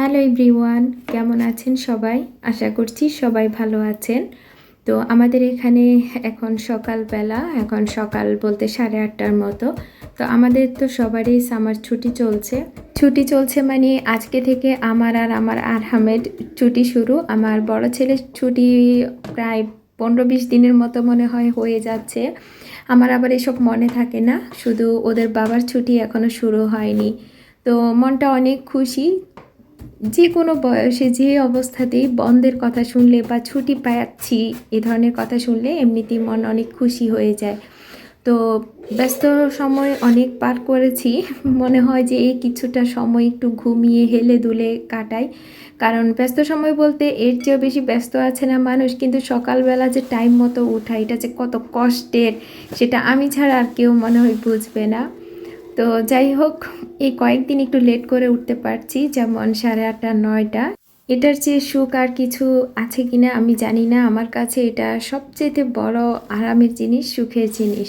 Hello everyone, কেমন আছেন সবাই? আশা করছি সবাই ভালো আছেন। তো আমাদের এখানে এখন সকালবেলা, এখন সকাল বলতে সাড়ে আটটার মতো। তো আমাদের তো সবারই সামার ছুটি চলছে। ছুটি চলছে মানে আজকে থেকে আমার আর আমার আরহামের ছুটি শুরু। আমার বড় ছেলের ছুটি প্রায় পনেরো বিশ দিনের মতো মনে হয় হয়ে যাচ্ছে। আমার আবার এসব মনে থাকে না, শুধু ওদের বাবার ছুটি এখনও শুরু হয়নি। তো মনটা অনেক খুশি। যে কোনো বয়সে যে অবস্থাতেই বন্ধের কথা শুনলে বা ছুটি পাচ্ছি, এ ধরনের কথা শুনলে এমনিতেই মন অনেক খুশি হয়ে যায়। তো ব্যস্ত সময় অনেক পার করেছি। মনে হয় যে এই কিছুটা সময় একটু ঘুমিয়ে হেলে দুলে কাটাই। কারণ ব্যস্ত সময় বলতে এর চেয়েও বেশি ব্যস্ত আছে না মানুষ, কিন্তু সকালবেলা যে টাইম মতো ওঠা, এটা যে কত কষ্টের, সেটা আমি ছাড়া আর কেউ মনে হয় বুঝবে না। তো যাই হোক, এই কয়েকদিন একটু লেট করে উঠতে পারছি, যেমন সাড়ে আটটা, নয়টা। এটার চেয়ে সুখ আর কিছু আছে কি না আমি জানি না। আমার কাছে এটা সবচেয়ে বড় আরামের জিনিস, সুখের জিনিস।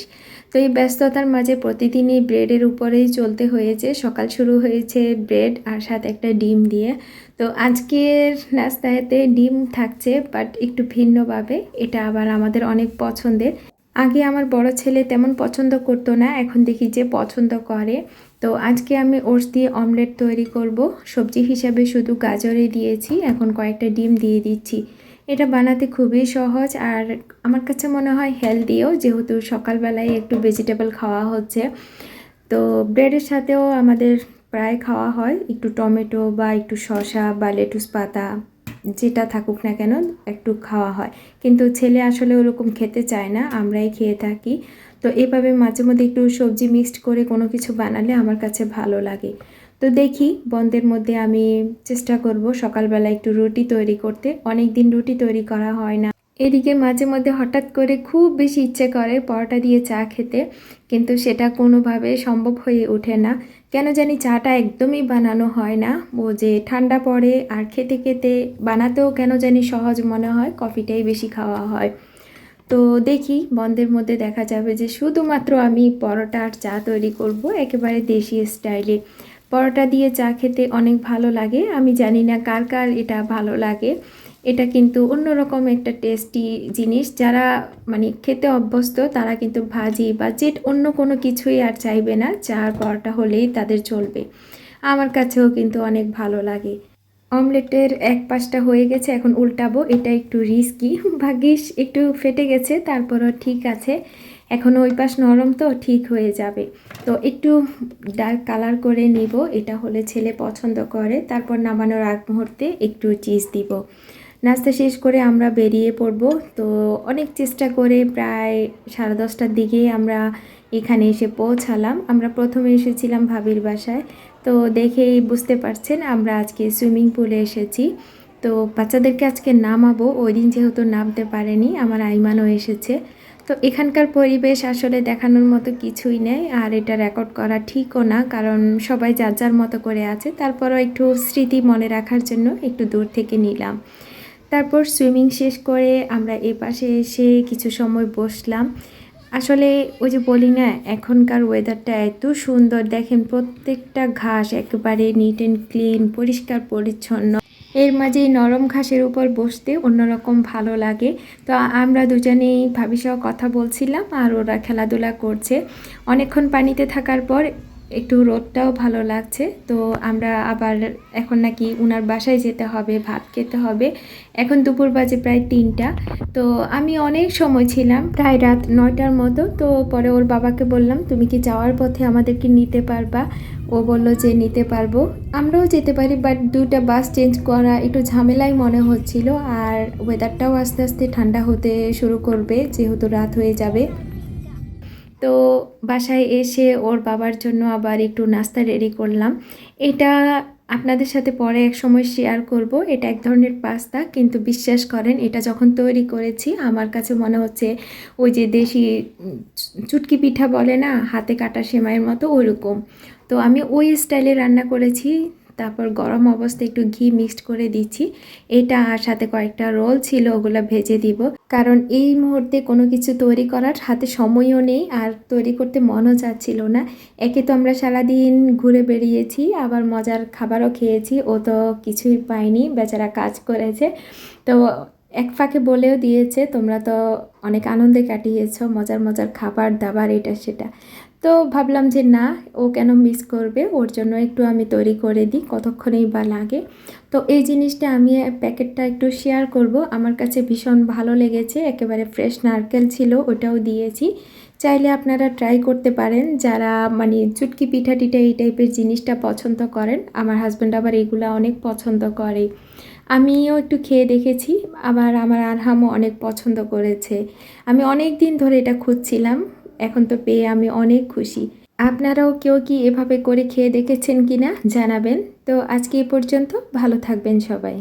তো এই ব্যস্ততার মাঝে প্রতিদিনই ব্রেডের উপরেই চলতে হয়েছে। সকাল শুরু হয়েছে ব্রেড আর সাথে একটা ডিম দিয়ে। তো আজকের নাস্তাতে ডিম থাকছে বাট একটু ভিন্নভাবে। এটা আবার আমাদের অনেক পছন্দের। আগে আমার বড় ছেলে তেমন পছন্দ করতো না, এখন দেখি যে পছন্দ করে। তো আজকে আমি ওটস দিয়ে অমলেট তৈরি করব। সবজি হিসাবে শুধু গাজরে দিয়েছি, এখন কয়েকটা ডিম দিয়ে দিচ্ছি। এটা বানাতে খুবই সহজ আর আমার কাছে মনে হয় হেলদিও, যেহেতু সকালবেলায় একটু ভেজিটেবল খাওয়া হচ্ছে। তো ব্রেডের সাথেও আমাদের প্রায় খাওয়া হয়, একটু টমেটো বা একটু শসা বা লেটুস পাতা। যেটা থাকুক না কেন একটু খাওয়া হয়। কিন্তু ছেলে আসলে ওরকম খেতে চায় না, আমরাই খেয়ে থাকি। তো এভাবে মাঝে মধ্যে একটু সবজি মিক্সড করে কোনো কিছু বানালে আমার কাছে ভালো লাগে। তো দেখি, বন্ধের মধ্যে আমি চেষ্টা করব সকালবেলা একটু রুটি তৈরি করতে। অনেক দিন রুটি তৈরি করা হয় না। এদিকে মাঝে মধ্যে হঠাৎ করে খুব বেশি ইচ্ছে করে পরোটা দিয়ে চা খেতে, কিন্তু সেটা কোনোভাবে সম্ভব হয়ে ওঠে না। কেন জানি চাটা একদমই বানানো হয় না। ও যে ঠান্ডা পড়ে আর খেতে খেতে বানাতেও কেন জানি সহজ মনে হয়, কফিটাই বেশি খাওয়া হয়। তো দেখি, বন্ধের মধ্যে দেখা যাবে যে শুধুমাত্র আমি পরোটা আর চা তৈরি করব একেবারে দেশি স্টাইলে। পরোটা দিয়ে চা খেতে অনেক ভালো লাগে, আমি জানি না কার কার এটা ভালো লাগে। এটা কিন্তু অন্যরকম একটা টেস্টি জিনিস। যারা মানে খেতে অভ্যস্ত, তারা কিন্তু ভাজি বা জেট অন্য কোনো কিছুই আর চাইবে না, চার পরোটা হলেই তাদের চলবে। আমার কাছেও কিন্তু অনেক ভালো লাগে। অমলেটের এক পাশটা হয়ে গেছে, এখন উল্টাবো। এটা একটু রিস্কি ভাগ্যিস একটু ফেটে গেছে, তারপরও ঠিক আছে। এখন ওই পাশ নরম তো, ঠিক হয়ে যাবে। তো একটু ডার্ক কালার করে নিব। এটা হলে ছেলে পছন্দ করে। তারপর নামানোর আগ মুহূর্তে একটু চিজ দিব। নাস্তা শেষ করে আমরা বেরিয়ে পড়ব। তো অনেক চেষ্টা করে প্রায় সাড়ে দশটার দিকে আমরা এখানে এসে পৌঁছালাম। আমরা প্রথমে এসেছিলাম ভাবির বাসায়। তো দেখেই বুঝতে পারছেন আমরা আজকে সুইমিং পুলে এসেছি। তো বাচ্চাদেরকে আজকে নামাবো। ওই দিন যেহেতু নামতে পারেনি, আমার আইমানও এসেছে। তো এখানকার পরিবেশ আসলে দেখানোর মতো কিছুই নেই। আর এটা রেকর্ড করা ঠিকও না, কারণ সবাই যার যার মতো করে আছে। তারপরও একটু স্মৃতি মনে রাখার জন্য একটু দূর থেকে নিলাম। তারপর সুইমিং শেষ করে আমরা এ পাশে এসে কিছু সময় বসলাম। আসলে ওই যে বলি না, এখনকার ওয়েদারটা এত সুন্দর, দেখেন প্রত্যেকটা ঘাস একেবারে নিট অ্যান্ড ক্লিন পরিষ্কার, পরিচ্ছন্ন। এর মাঝে নরম ঘাসের উপর বসতে অন্যরকম ভালো লাগে। তো আমরা দুজনেই ভাবিসহ কথা বলছিলাম আর ওরা খেলাধুলা করছে। অনেকক্ষণ পানিতে থাকার পর একটু রোদটাও ভালো লাগছে, তো আমরা আবার এখন নাকি উনার বাসায় যেতে হবে, ভাত খেতে হবে। এখন দুপুর বাজে প্রায় তিনটা, তো আমি অনেক সময় ছিলাম, প্রায় রাত নয়টার মতো, তো পরে ওর বাবাকে বললাম, তুমি কি যাওয়ার পথে আমাদেরকে নিতে পারবা? ও বলল যে, নিতে পারব। আমরাও যেতে পারি বাট দুটা বাস চেঞ্জ করা একটু ঝামেলাই মনে হচ্ছিল, আর ওয়েদারটাও আস্তে আস্তে ঠান্ডা হতে শুরু করবে, যেহেতু রাত হয়ে যাবে। তো বাসায় এসে ওর বাবার জন্য আবার একটু নাস্তা রেডি করলাম। এটা আপনাদের সাথে পরে এক সময় শেয়ার করব। এটা এক ধরনের পাস্তা কিন্তু বিশ্বাস করেন, এটা যখন তৈরি করেছি, আমার কাছে মনে হচ্ছে ওই যে দেশি চুটকি পিঠা বলে না, হাতে কাটা সেমাইয়ের মতো ওইরকম। তো আমি ওই স্টাইলে রান্না করেছি। তারপর গরম অবস্থায় একটু ঘি মিক্সড করে দিচ্ছি। এটা আর সাথে কয়েকটা রোল ছিল, ওগুলো ভেজে দিব। কারণ এই মুহূর্তে কোনো কিছু তৈরি করার হাতে সময়ও নেই আর তৈরি করতে মনও চাচ্ছিল না। একে তো আমরা সারাদিন ঘুরে বেরিয়েছি আবার মজার খাবারও খেয়েছি, ও তো কিছুই পায়নি, বেচারা কাজ করেছে। তো এক ফাঁকে বলেও দিয়েছে, তোমরা তো অনেক আনন্দে কাটিয়েছো, মজার মজার খাবার, দাবার, এটা, সেটা। তো ভাবলাম যে না, ও কেন মিস করবে? ওর জন্য একটু আমি তৈরি করে দিই, কতক্ষণেই বা লাগে। তো এই জিনিসটা আমি প্যাকেটটা একটু শেয়ার করব। আমার কাছে ভীষণ ভালো লেগেছে, একেবারে ফ্রেশ নারকেল ছিল, ওটাও দিয়েছি। চাইলে আপনারা ট্রাই করতে পারেন। যারা মানে চুটকি পিঠা টিঠা এই টাইপের জিনিসটা পছন্দ করেন, আমার হাজব্যান্ড আবার এগুলো অনেক পছন্দ করে। আমিও একটু খেয়ে দেখেছি, আবার আমার আরহামও অনেক পছন্দ করেছে। আমি অনেক দিন ধরে এটা খুঁজছিলাম। এখন তো পেয়ে আমি অনেক খুশি। আপনারাও কেউ কি এভাবে করে খেয়ে দেখেছেন কিনা জানাবেন। তো আজকে এ পর্যন্ত, ভালো থাকবেন সবাই।